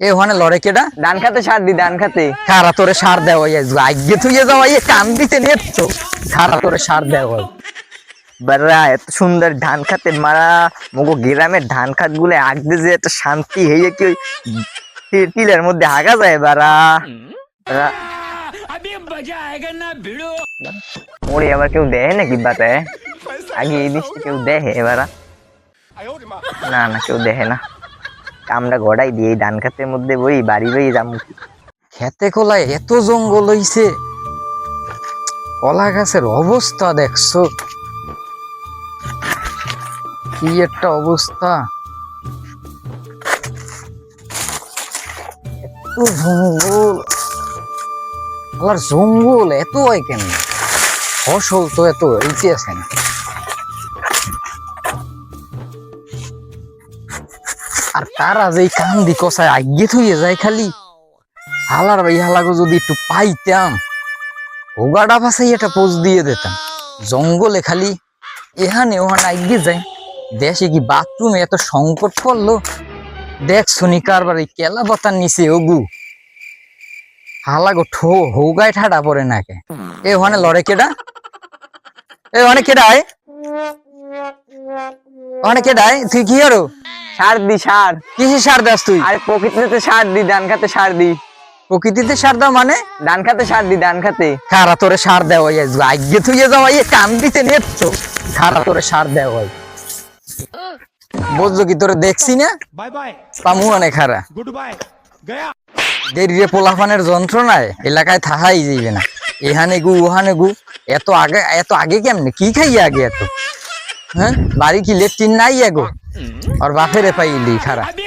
এ ওখানে লড়ে কেডা? ডান খাতে সার দি ডান খাতে। খারা তোরে সার দেওয়া আগে সার দেওয়া বাররা এত সুন্দর ধান খাতে মারা। মগো গ্রামের ধান খাতগুলো আগতে যে একটা শান্তি হইয়া কি টিলের মধ্যে আগা যায় বারা ওরে আবার কেউ দেহে নাকি বাতায় আগে এই দৃষ্টি কেউ দেহে এবারা না না কেউ দেহে না। আমরা গড়াই দিয়ে ধান খাতের মধ্যে বই, বাড়ি বই যাম খেতে কলায় এত জঙ্গল হইছে। কলা গাছের অবস্থা দেখছ? কি একটা অবস্থা। এত জঙ্গল। আলার জঙ্গল এত হয় কেন? ফসল তো এত আছে না। আর তারা যে কান্দি কষায় আগে থইয়ে যায় খালি। হালার ভাই হালাগো যদি একটু পাইতাম, হোগাডা ভাষাই একটা পোজ দিয়ে দিতাম। জঙ্গলে খালি এখানে ওখানে আগে যাই। দেশে কি বাথরুমে এত সংকট পড়ল? দেখ শুনি কারবার এই কেলা পাতার নিচে ওগু। হালাগো ঠো হোগায় ঠাডা পড়ে নাকে। এ ওখানে লড়ে কেডা? এ ওখানে কেডায়? ওখানে কেডায়? তুই কি আরও সার দি সার। কিসে সার দাস তুই? আরে প্রকৃতিতে সার দি ধান খাতে সার দি। প্রকৃতিতে সার দাও মানে? ধান খাতে সার দি ধান খাতে। খারা তোরে সার দেওয়া আগে তুই যাওয়া ইয়ে কাম দিতে নেচ্ছ খারা তোরে সার দেওয়া হয়। বুঝলো কি তোরে দেখছি না? বাই বাই পামু অনেক খারা। গুড বাই গয়া। দেরিয়ে পোলাফানের যন্ত্রণায় এলাকায় থাহাই যাইবে না। এহানে গু ওহানে গু। এত আগে এত আগে কেমনে? কি খাইয়া আগে এত? হ্যাঁ? বাড়ি কি লেট্রিন নাই এগো আর বাপেরে পাইলি খারা। अभी